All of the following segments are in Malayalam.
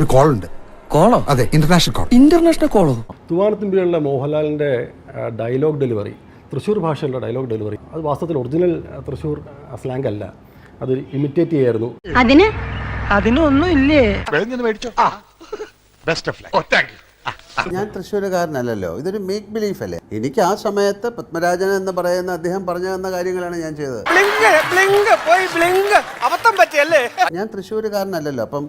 ഒരു കോൾ ഉണ്ട് കോളോ? അതെ ഇന്റർനാഷണൽ കോൾ ഇന്റർനാഷണൽ കോളോ തൂവാനത്തുമ്പികളിലെ മോഹൻലാലിന്റെ ഡയലോഗ് ഡെലിവറി തൃശ്ശൂർ ഭാഷയിലുള്ള ഡയലോഗ് ഡെലിവറി അത് വാസ്തവത്തിൽ ഒറിജിനൽ തൃശ്ശൂർ സ്ലാങ് അല്ല. അത് ഇമിറ്റേറ്റ് ചെയ്യായിരുന്നു. അതിന്? അതിനൊന്നും ഇല്ലേ ഞാൻ തൃശ്ശൂരുകാരനല്ലല്ലോ. ഇതൊരു മേക്ക് ബിലീഫ് അല്ലേ? എനിക്ക് ആ സമയത്ത് പത്മരാജൻ എന്ന് പറയുന്ന അദ്ദേഹം പറഞ്ഞു തന്ന കാര്യങ്ങളാണ് ഞാൻ ചെയ്തത്. ഞാൻ തൃശ്ശൂരുകാരനല്ലല്ലോ. അപ്പം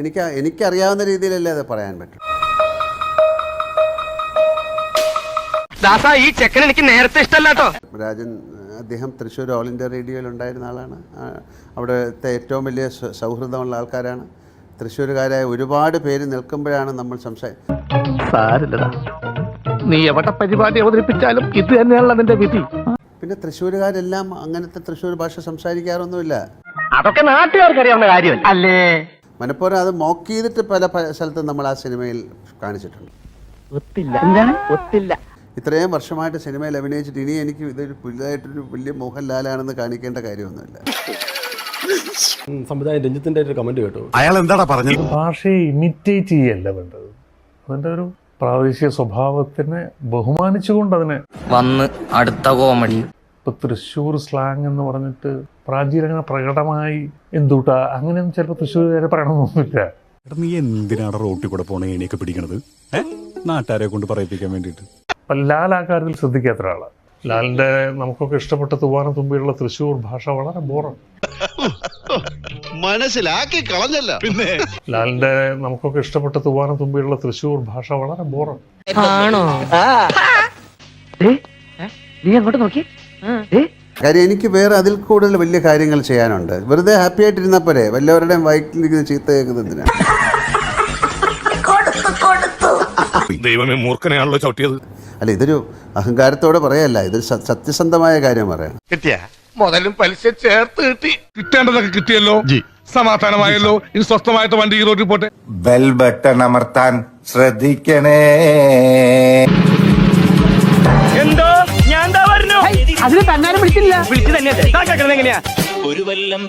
എനിക്ക് എനിക്കറിയാവുന്ന രീതിയിലല്ലേ അത് പറയാൻ പറ്റും. ദാസ ഈ ചെക്കൻ എനിക്ക് നേരത്തെ ഇഷ്ടമല്ലാട്ടോ. രാജൻ അദ്ദേഹം തൃശ്ശൂർ ഓൾ ഇന്ത്യ റേഡിയോയിൽ ഉണ്ടായിരുന്ന ആളാണ് അവിടുത്തെ ഏറ്റവും വലിയ സൗഹൃദമുള്ള ആൾക്കാരാണ്. തൃശ്ശൂരുകാരായ ഒരുപാട് പേര് നിൽക്കുമ്പോഴാണ് നമ്മൾ സംസാരിക്കുന്നത് നീ എവിടെ പരിപാടി അവതരിപ്പിച്ചാലും ഇത് തന്നെയാണ് അതിന്റെ വിധി. പിന്നെ തൃശ്ശൂരുകാരെല്ലാം അങ്ങനത്തെ തൃശ്ശൂർ ഭാഷ സംസാരിക്കാറൊന്നുമില്ല. അതൊക്കെ നാട്ടുകാർക്ക് അറിയാവുന്ന കാര്യമല്ല? അല്ലേ? മനഃപൂർവം അത് മോക്ക് ചെയ്തിട്ട് പല സ്ഥലത്തും നമ്മൾ ആ സിനിമയിൽ കാണിച്ചിട്ടുണ്ട്. ഒത്തില്ല. എന്താണ്? ഇത്രയും വർഷമായിട്ട് സിനിമയിൽ അഭിനയിച്ചിട്ട് ഇനി എനിക്ക് ഇതൊരു പുതിയതായിട്ടൊരു വലിയ മോഹൻലാലാണെന്ന് കാണിക്കേണ്ട കാര്യമൊന്നുമില്ല. സംവിധായകൻ രഞ്ജിത്തിന്റെ ഒരു കമന്റ് കേട്ടു. അയാൾ എന്താടാ പറഞ്ഞത്? ഭാഷയെ ഇമിറ്റേറ്റ് ചെയ്യല്ല വേണ്ടത്. അതിന്റെ ഒരു പ്രാദേശിക സ്വഭാവത്തിനെ ബഹുമാനിച്ചുകൊണ്ട് അതിനെ വന്ന് അടുത്ത കോമഡി ഇപ്പൊ തൃശ്ശൂർ സ്ലാങ് എന്ന് പറഞ്ഞിട്ട് പ്രാചീന അങ്ങനെ പ്രകടമായി എന്തുട്ടാ? അങ്ങനെയൊന്നും ചിലപ്പോൾ തൃശ്ശൂർകാരെ പറയണമെന്നൊന്നുമില്ല നീ എന്തിനാണ് റോട്ടിൽ കൂടെ പോണ ഏണിയൊക്കെ പിടിക്കണത്? നാട്ടുകാരെ കൊണ്ട് പറയിപ്പിക്കാൻ വേണ്ടിയിട്ട്. അപ്പൊ ലാൽ ആ കാര്യത്തിൽ ശ്രദ്ധിക്കാത്ത ഒരാളാണ് ലാലിന്റെ നമുക്കൊക്കെ ഇഷ്ടപ്പെട്ട തുവാനം തുമ്പിയുള്ള തൃശ്ശൂർ ഭാഷ വളരെ ബോറാണ് മനസ്സിലാക്കി കളഞ്ഞല്ല. പിന്നെ? ലാലിന്റെ നമുക്കൊക്കെ ഇഷ്ടപ്പെട്ട തുവാനം തുമ്പിയുള്ള തൃശ്ശൂർ ഭാഷ വളരെ ബോറാണ് ആണോ? നീ അങ്ങോട്ട് നോക്കി. കാര്യം എനിക്ക് വേറെ അതിൽ കൂടുതൽ വലിയ കാര്യങ്ങൾ ചെയ്യാനുണ്ട്. വെറുതെ ഹാപ്പി ആയിട്ടിരുന്നാൽ പോരെ. വല്ലവരുടെയും വയറ്റിലിരിക്കുന്ന ചീത്ത കേൾക്കുന്നത് എന്തിനാ? ദൈവമേ മൂർഖനെയാണല്ലോ ചവിട്ടിയത്. അല്ല ഇതൊരു അഹങ്കാരത്തോടെ പറയല്ല. ഇതൊരു സ- സത്യസന്ധമായ കാര്യം പറയാം. കിട്ടിയ? മുതലും പലിശ ചേർത്ത് കിട്ടി. കിട്ടേണ്ടതൊക്കെ കിട്ടിയല്ലോ. സമാധാനമായല്ലോ. ഇനി സ്വസ്ഥമായിട്ട് വണ്ടി ഈ റോഡിൽ പോട്ടെ. ബെൽ ബട്ടൺ അമർത്താൻ ശ്രദ്ധിക്കണേ. വിളിച്ചു തന്നെ എങ്ങനെയാ? ഒരു വല്ലം